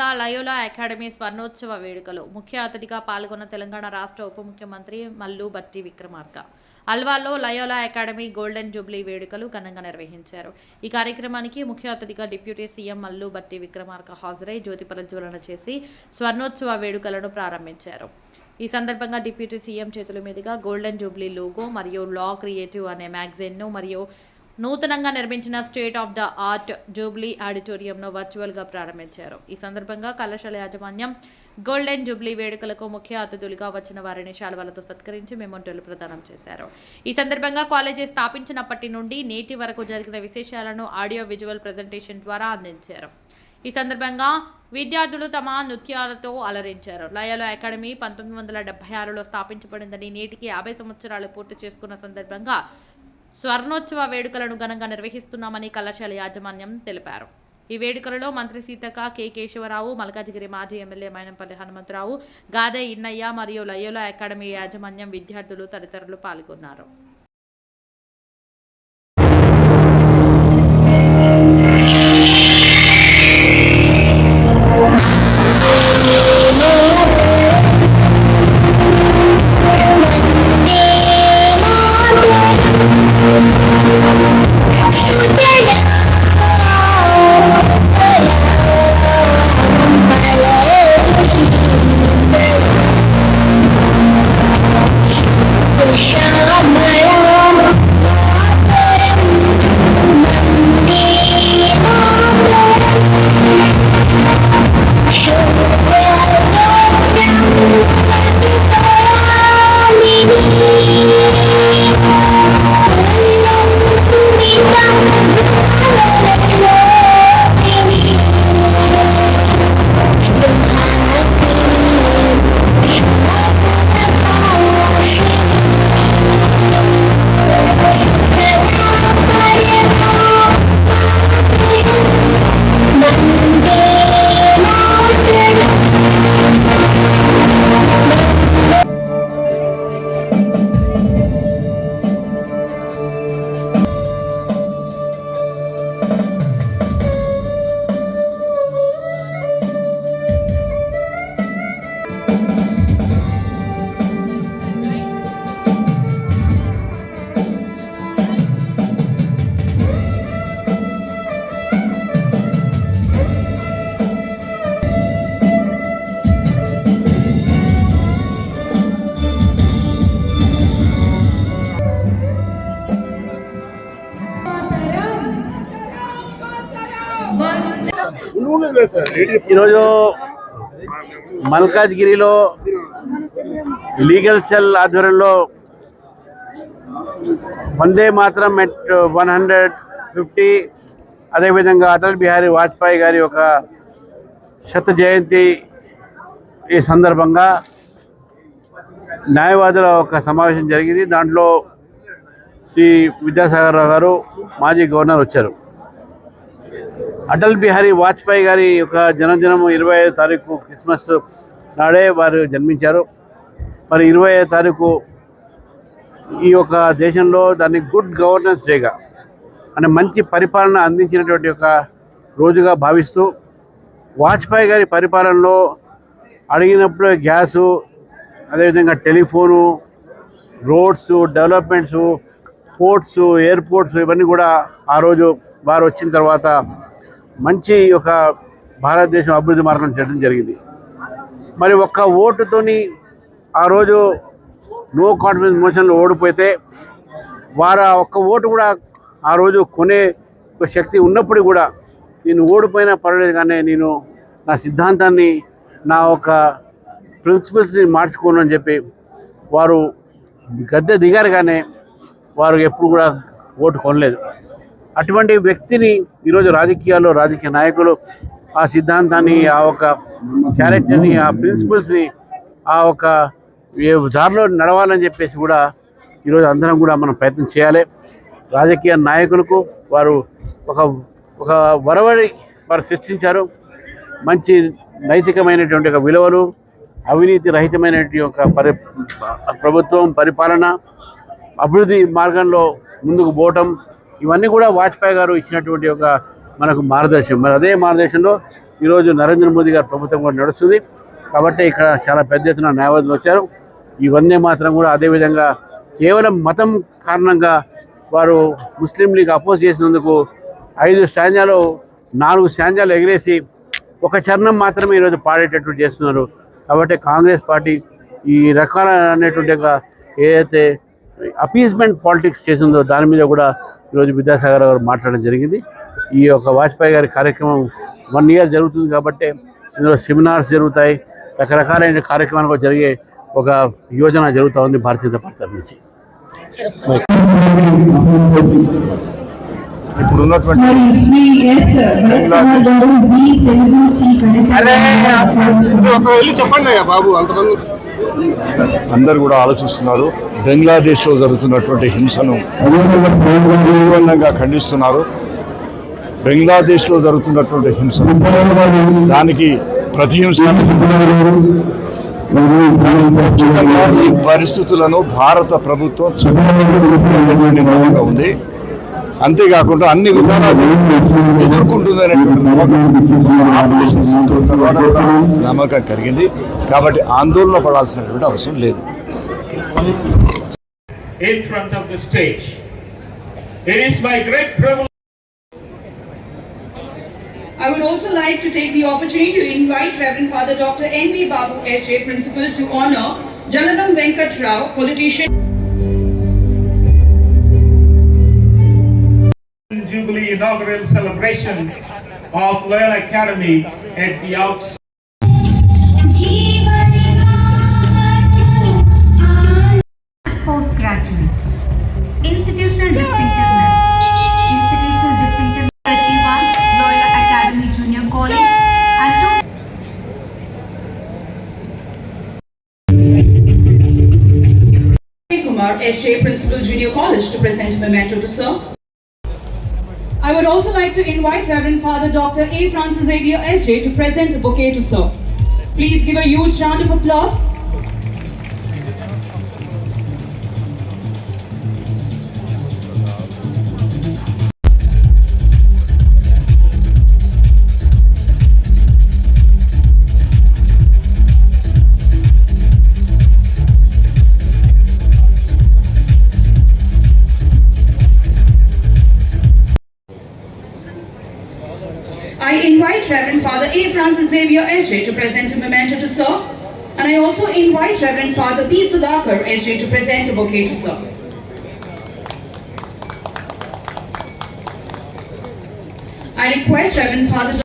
సందర్భంగా Loyola academy స్వర్ణోత్సవ వేడుకలు ముఖ్య అతిథిగా పాల్గొన్న తెలంగాణ రాష్ట్ర ఉప ముఖ్యమంత్రి మల్లు బట్టి విక్రమార్క. అల్వాలో లయోలా అకాడమీ గోల్డెన్ జూబ్లీ వేడుకలు ఘనంగా నిర్వహించారు. ఈ కార్యక్రమానికి ముఖ్య అతిథిగా డిప్యూటీ సీఎం మల్లు బట్టి విక్రమార్క హాజరై జ్యోతి ప్రజ్వలన చేసి స్వర్ణోత్సవ వేడుకలను ప్రారంభించారు. ఈ సందర్భంగా డిప్యూటీ సీఎం చేతుల మీదుగా గోల్డెన్ జూబ్లీ లోగో మరియు లా క్రియేటివ్ అనే మ్యాగజైన్ను మరియు నూతనంగా నిర్మించిన state of the art jubilee ఆడిటోరియంను వర్చువల్గా ప్రారంభించారు. ఈ సందర్భంగా కళాశాల యాజమాన్యం గోల్డెన్ జూబ్లీ వేడుకలకు ముఖ్య అతిథులుగా వచ్చిన వారిని శాల్వాలతో సత్కరించి మెమోంటోలు ప్రదానం చేశారు. ఈ సందర్భంగా కాలేజీ స్థాపించినప్పటి నుండి నేటి వరకు జరిగిన విశేషాలను ఆడియో విజువల్ ప్రజెంటేషన్ ద్వారా అందించారు. ఈ సందర్భంగా విద్యార్థులు తమ నృత్యాలతో అలరించారు. లయలో అకాడమీ పంతొమ్మిది వందల డెబ్బై ఆరులో స్థాపించబడిందని నేటికి యాభై సంవత్సరాలు పూర్తి చేసుకున్న సందర్భంగా స్వర్ణోత్సవ వేడుకలను ఘనంగా నిర్వహిస్తున్నామని కళాశాల యాజమాన్యం తెలిపారు. ఈ వేడుకలలో మంత్రి సీతక్క కె. కేశవరావు మల్కాజిగిరి మాజీ ఎమ్మెల్యే మైనంపల్లి హనుమంతరావు గాదే ఇన్నయ్య మరియు లయోలా అకాడమీ యాజమాన్యం విద్యార్థులు తదితరులు పాల్గొన్నారు. ఈరోజు మల్కాజ్గిరిలో లీగల్ సెల్ ఆధ్వర్యంలో వందే మాత్రం మెట్ వన్ హండ్రెడ్ ఫిఫ్టీ అదేవిధంగా అటల్ బిహారీ వాజ్పేయి గారి ఒక శత జయంతి ఈ సందర్భంగా న్యాయవాదుల ఒక సమావేశం జరిగింది. దాంట్లో శ్రీ విద్యాసాగర్ రావు గారు మాజీ గవర్నర్ వచ్చారు. అటల్ బిహారీ వాజ్పేయి గారి యొక్క జన్మదినం ఇరవై ఐదు తారీఖు క్రిస్మస్ నాడే వారు జన్మించారు. మరి ఇరవై ఐదు తారీఖు ఈ యొక్క దేశంలో దాన్ని గుడ్ గవర్నెన్స్ డేగా అంటే మంచి పరిపాలన అందించినటువంటి ఒక రోజుగా భావిస్తూ వాజ్పేయి గారి పరిపాలనలో అడిగినప్పుడు గ్యాసు అదేవిధంగా telephone roads developments ports airports ఇవన్నీ కూడా ఆ రోజు వారు వచ్చిన తర్వాత మంచి ఒక భారతదేశం అభివృద్ధి మార్గం చేయడం జరిగింది. మరి ఒక్క ఓటుతోని ఆ రోజు నో కాన్ఫిడెన్స్ మోషన్లో ఓడిపోతే వారు ఆ ఒక్క ఓటు కూడా ఆ రోజు కొనే ఒక శక్తి ఉన్నప్పుడు కూడా నేను ఓడిపోయినా పర్వాలేదు కానీ నేను నా సిద్ధాంతాన్ని నా ఒక ప్రిన్సిపల్స్ని మార్చుకోను అని చెప్పి వారు గద్దె దిగారు కానీ వారు ఎప్పుడు కూడా ఓటు కొనలేదు. అటువంటి వ్యక్తిని ఈరోజు రాజకీయాల్లో రాజకీయ నాయకులు ఆ సిద్ధాంతాన్ని ఆ ఒక క్యారెక్టర్ని ఆ ప్రిన్సిపల్స్ని ఆ ఒక దారిలో నడవాలని చెప్పేసి కూడా ఈరోజు అందరం కూడా మనం ప్రయత్నం చేయాలి. రాజకీయ నాయకులకు వారు ఒక ఒక వరవడి వారు సృష్టించారు. మంచి నైతికమైనటువంటి ఒక విలువలు అవినీతి రహితమైనటువంటి ఒక పరి ప్రభుత్వం పరిపాలన అభివృద్ధి మార్గంలో ముందుకు పోవటం ఇవన్నీ కూడా వాజ్పేయి గారు ఇచ్చినటువంటి ఒక మనకు మార్గదర్శనం. మరి అదే మార్గదర్శనంలో ఈరోజు నరేంద్ర మోదీ గారి ప్రభుత్వం కూడా నడుస్తుంది. కాబట్టి ఇక్కడ చాలా పెద్ద ఎత్తున న్యాయవాదులు వచ్చారు. ఇవన్నీ మాత్రం కూడా అదేవిధంగా కేవలం మతం కారణంగా వారు ముస్లిం లీగ్ అపోజ్ చేసినందుకు ఐదు స్టాంజాలు నాలుగు స్టాంజాలు ఎగిరేసి ఒక చరణం మాత్రమే ఈరోజు పాడేటట్టు చేస్తున్నారు. కాబట్టి కాంగ్రెస్ పార్టీ ఈ రకాల అనేటువంటి ఏదైతే అపీస్మెంట్ పాలిటిక్స్ చేసిందో దాని మీద కూడా ఈరోజు విద్యాసాగర్ గారు మాట్లాడడం జరిగింది. ఈ యొక్క వాజ్పేయి గారి కార్యక్రమం వన్ ఇయర్ జరుగుతుంది కాబట్టి ఇందులో సెమినార్స్ జరుగుతాయి. రకరకాలైన కార్యక్రమాలు కూడా జరిగే ఒక యోజన జరుగుతూ ఉంది భారతీయ జనతా పార్టీ తరఫు నుంచి. ఇప్పుడు ఉన్నటువంటి చెప్పండి బాబు అందరు కూడా ఆలోచిస్తున్నారు. బంగ్లాదేశ్లో జరుగుతున్నటువంటి హింసను తీవ్రంగా ఖండిస్తున్నారు. బంగ్లాదేశ్లో జరుగుతున్నటువంటి హింసను దానికి ప్రతిహింస ఈ పరిస్థితులను భారత ప్రభుత్వం చక్కగా నమ్మకం ఉంది. అంతేకాకుండా అన్ని విధానాలు ఎదుర్కొంటుంది అనేటువంటి నమ్మకం తర్వాత కూడా నమ్మకం కలిగింది. కాబట్టి ఆందోళన పడాల్సినటువంటి అవసరం లేదు. In front of the stage. It is my great privilege. I would also like to take the opportunity to invite Reverend Father Dr. N.B. Babu S.J. Principal to honor Janagam Venkat Rao, politician. Jubilee inaugural celebration of Loyola Academy at the outset. Postgraduate. Institutional distinctiveness. Institutional distinctiveness 31 Loyola Academy Junior College and two Kumar S.J. Principal Junior College to present memento to sir. I would also like to invite Reverend Father Dr. A. Francis Xavier S.J. to present a bouquet to sir. Please give a huge round of applause. Reverend Father A. Francis Xavier S.J. to present a memento to Sir. And I also invite Reverend Father B. Sudhakar S.J. to present a bouquet to Sir. I request Reverend Father